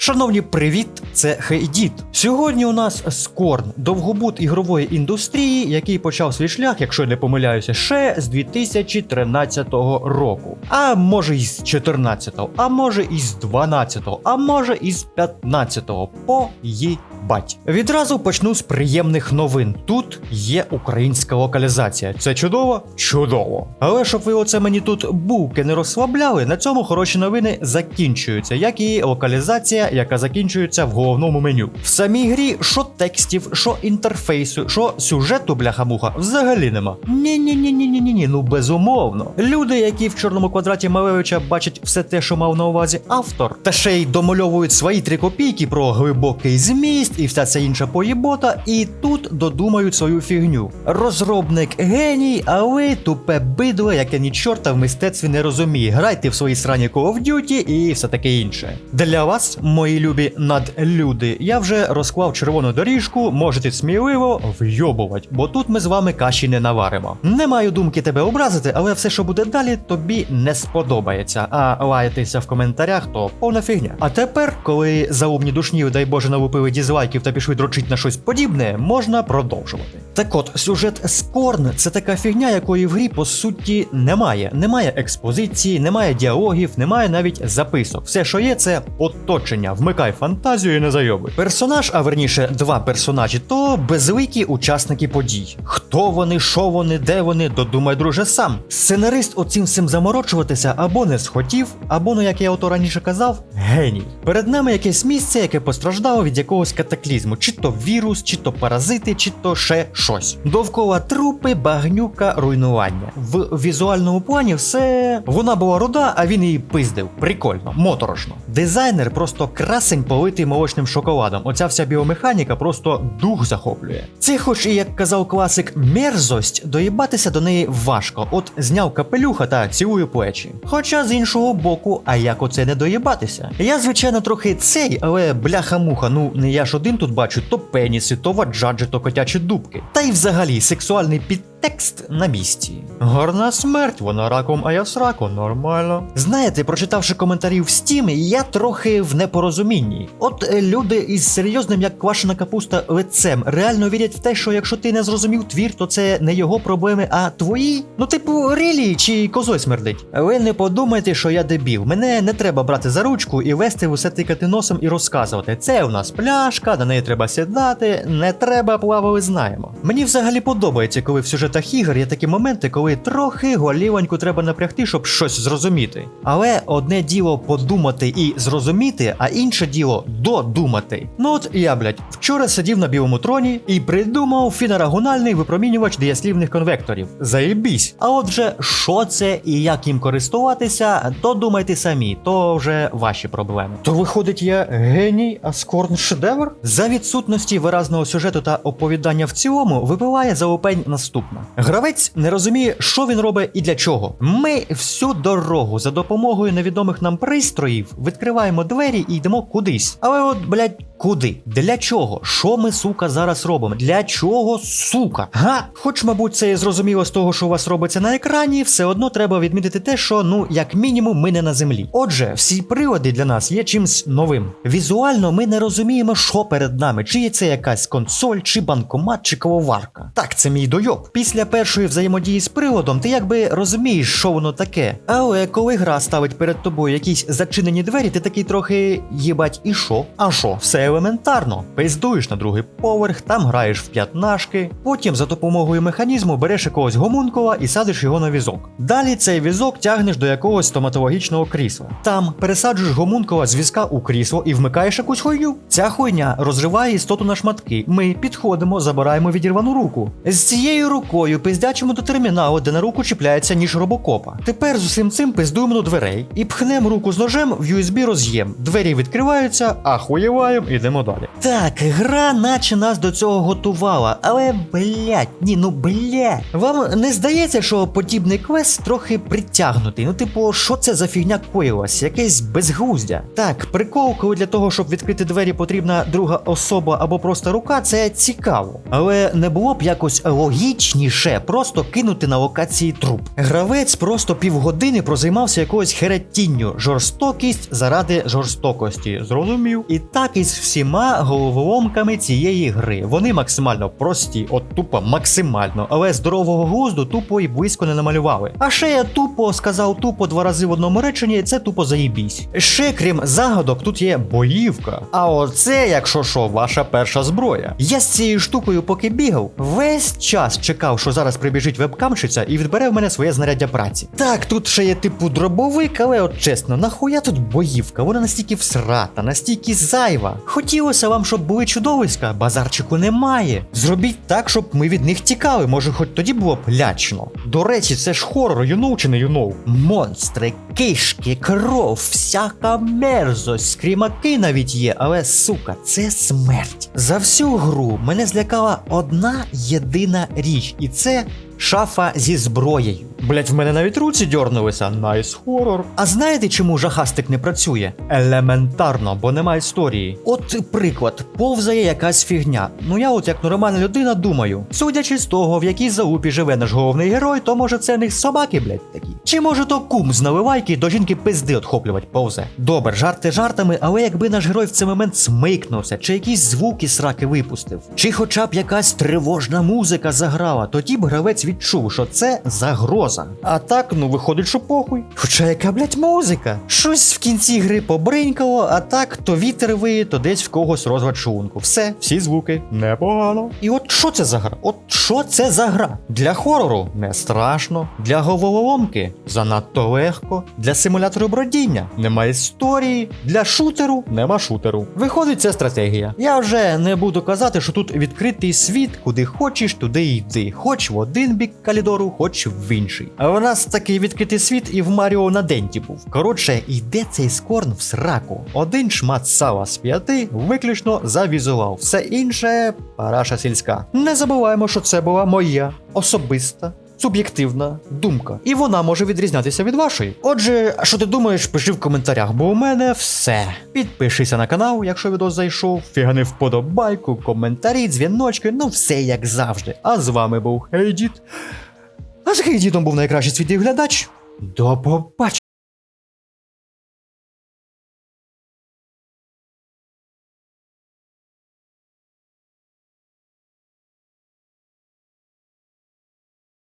Шановні, привіт! Це Хейдіт. Сьогодні у нас Скорн, довгобут ігрової індустрії, який почав свій шлях, якщо я не помиляюся, ще з 2013 року. А може із 2014, а може із 12, а може із 15. Поїбать. Відразу почну з приємних новин. Тут є українська локалізація. Це чудово? Чудово. Але щоб ви оце мені тут буки не розслабляли, на цьому хороші новини закінчуються, як і локалізація, яка закінчується в головному меню. В самій грі що текстів, що інтерфейсу, що сюжету бляха-муха взагалі нема. ні ні ні ні ні ні ну безумовно. Люди, які в чорному квадраті Малевича бачать все те, що мав на увазі автор, та ще й домальовують свої три копійки про глибокий зміст і вся ця інша поїбота, і тут додумають свою фігню. Розробник геній, а ви тупе бидло, яке ні чорта в мистецтві не розуміє. Грайте в свої срані Call of Duty і все таке інше. Для вас, мої любі надлюди, я вже розклав червону доріжку, можете сміливо вйобувати, бо тут ми з вами каші не наваримо. Не маю думки тебе образити, але все, що буде далі, тобі не сподобається. А лаятися в коментарях, то повна фігня. А тепер, коли заумні душні, дай Боже, налупили дізлайків та пішли дрочить на щось подібне, можна продовжувати. Так от, сюжет Скорн це така фігня, якої в грі по суті немає. Немає експозиції, немає діалогів, немає навіть записок. Все, що є, це оточення. Вмикай фантазію і не зайоби. Персонаж, а верніше, два персонажі, то безликі учасники подій. Хто вони, що вони, де вони, додумай, друже, сам. Сценарист оцим всім заморочуватися або не схотів, або, ну як я ото раніше казав, геній. Перед нами якесь місце, яке постраждало від якогось катаклізму, чи то вірус, чи то паразити, чи то ще щось. Довкола трупи, багнюка, руйнування. В візуальному плані все. Вона була руда, а він її пиздив. Прикольно, моторошно. Дизайнер просто красень политий молочним шоколадом. Оця вся біомеханіка просто дух захоплює. Це, хоч і як казав класик, мерзость, доїбатися до неї важко. От зняв капелюха та цілує плечі. Хоча з іншого боку, а як оце не доїбатися? Я, звичайно, трохи цей, але бляха-муха, ну не я ж один тут бачу то пеніси, то ваджаджі, то котячі дубки. Та й взагалі сексуальний підтекст на місці. Гарна смерть, вона раком, а я срако, нормально. Знаєте, прочитавши коментарі в Steam, я трохи в непорозумінні. От е, люди із серйозним, як квашена капуста, лицем реально вірять в те, що якщо ти не зрозумів твір, то це не його проблеми, а твої. Ну, типу, рілі чи козой смердить. Ви не подумайте, що я дебіл. Мене не треба брати за ручку і вести усе тикати носом і розказувати. Це у нас пляшка, на неї треба сідати, не треба плавали, знаємо. Мені взагалі подобається, коли в сюжетах ігор є такі моменти, коли трохи голівоньку треба напрягти, щоб щось зрозуміти. Але одне діло подумати і зрозуміти, а інше діло додумати. Ну от я, блядь, вчора сидів на білому троні і придумав фінарагональний випромінювач дієслівних конвекторів. Заєбісь. А от вже що це і як їм користуватися, то думайте самі, то вже ваші проблеми. То виходить, я геній, а скорн шедевр? За відсутності виразного сюжету та оповідання в цілому випиває залупень наступна. Гравець не розуміє, що він робить і для чого. Ми всю дорогу за допомогою невідомих нам пристроїв відкриваємо двері і йдемо кудись. Але от, блядь, куди? Для чого? Що ми, сука, зараз робимо? Для чого, сука? Га? Хоч, мабуть, це і зрозуміло з того, що у вас робиться на екрані, все одно треба відмітити те, що, ну, як мінімум, ми не на землі. Отже, всі прилади для нас є чимсь новим. Візуально ми не розуміємо, що перед нами, чи є це якась консоль, чи банкомат, чи кавоварка. Так, це мій дойоб. Після першої взаємодії з приладом, ти якби розумієш, що воно таке. Але коли гра ставить перед тобою якісь зачинені двері, ти такий трохи їбать, і що? А що? Все елементарно. Пиздуєш на другий поверх, там граєш в п'ятнашки, потім за допомогою механізму береш якогось гомункула і садиш його на візок. Далі цей візок тягнеш до якогось стоматологічного крісла. Там пересаджуєш гомункула з візка у крісло і вмикаєш якусь хуйню. Ця хуйня розриває істоту на шматки. Ми підходимо, забираємо відірвану руку. З цією рукою пиздячимо до терміналу, де на руку чіпляється ніж робокопа. Тепер з усім цим пиздуємо до дверей і пхнемо руку з ножем в USB роз'єм. Двері відкриваються, ахуєваєм, ідемо далі. Так, гра наче нас до цього готувала, але блять, ні, ну блять. Вам не здається, що подібний квест трохи притягнутий? Ну, типу, що це за фігня коїлась? Якесь безглуздя. Так, прикол, коли для того, щоб відкрити двері, потрібна друга особа або просто рука, це цікаво. Але не було б якось логічніше. Ще просто кинути на локації труп. Гравець просто півгодини прозаймався якоюсь хереттінню, жорстокість заради жорстокості. Зрозумів. І так із всіма головоломками цієї гри. Вони максимально прості, от тупо максимально, але здорового глузду тупо і близько не намалювали. А ще я тупо сказав тупо два рази в одному реченні, і це тупо заїбісь. Ще крім загадок, тут є боївка. А оце, якщо що, ваша перша зброя. Я з цією штукою, поки бігав, весь час чекав, що зараз прибіжить вебкамщиця і відбере в мене своє знаряддя праці. Так, тут ще є типу дробовик, але от чесно, нахуя тут боївка? Вона настільки всрата, настільки зайва. Хотілося вам, щоб були чудовиська, базарчику немає. Зробіть так, щоб ми від них тікали. Може, хоч тоді було б лячно. До речі, це ж хорор, юноу чи не юноу. Монстри, кишки, кров, всяка мерзость, скрімаки навіть є, але сука, це смерть. За всю гру мене злякала одна єдина річ, і це. Шафа зі зброєю. Блять, в мене навіть руці дьорнулися. Найс хорор. А знаєте, чому жахастик не працює? Елементарно, бо нема історії. От приклад, повзає якась фігня. Ну я, от як нормальна людина, думаю, судячи з того, в якій залупі живе наш головний герой, то може це не собаки, блять, такі. Чи може то кум з наливайки до жінки пизди отхоплювать повзе? Добре, жарти жартами, але якби наш герой в цей момент смикнувся, чи якісь звуки сраки випустив, чи хоча б якась тривожна музика заграла, тоді б гравець відчув, що це загроза. А так, ну виходить, що похуй. Хоча яка, блять, музика? Щось в кінці гри побринькало, а так то вітер виє, то десь в когось розгад шлунку. Все, всі звуки непогано. І от що це за гра? От що це за гра? Для хорору не страшно, для головоломки занадто легко, для симулятору бродіння нема історії, для шутеру нема шутеру. Виходить, це стратегія. Я вже не буду казати, що тут відкритий світ, куди хочеш, туди йди. Хоч в один бік калідору, хоч в інший. А у нас такий відкритий світ і в Маріо на денті був. Коротше, йде цей скорн в сраку. Один шмат сала з п'яти, виключно за візуал. Все інше параша сільська. Не забуваємо, що це була моя особиста. Суб'єктивна думка, і вона може відрізнятися від вашої. Отже, що ти думаєш, пиши в коментарях, бо у мене все. Підпишися на канал, якщо відео зайшов, фігани вподобайку, коментарі, дзвіночки, ну все як завжди. А з вами був Хейдіт. А з Хейдітом був найкращий свій глядач. До побачення!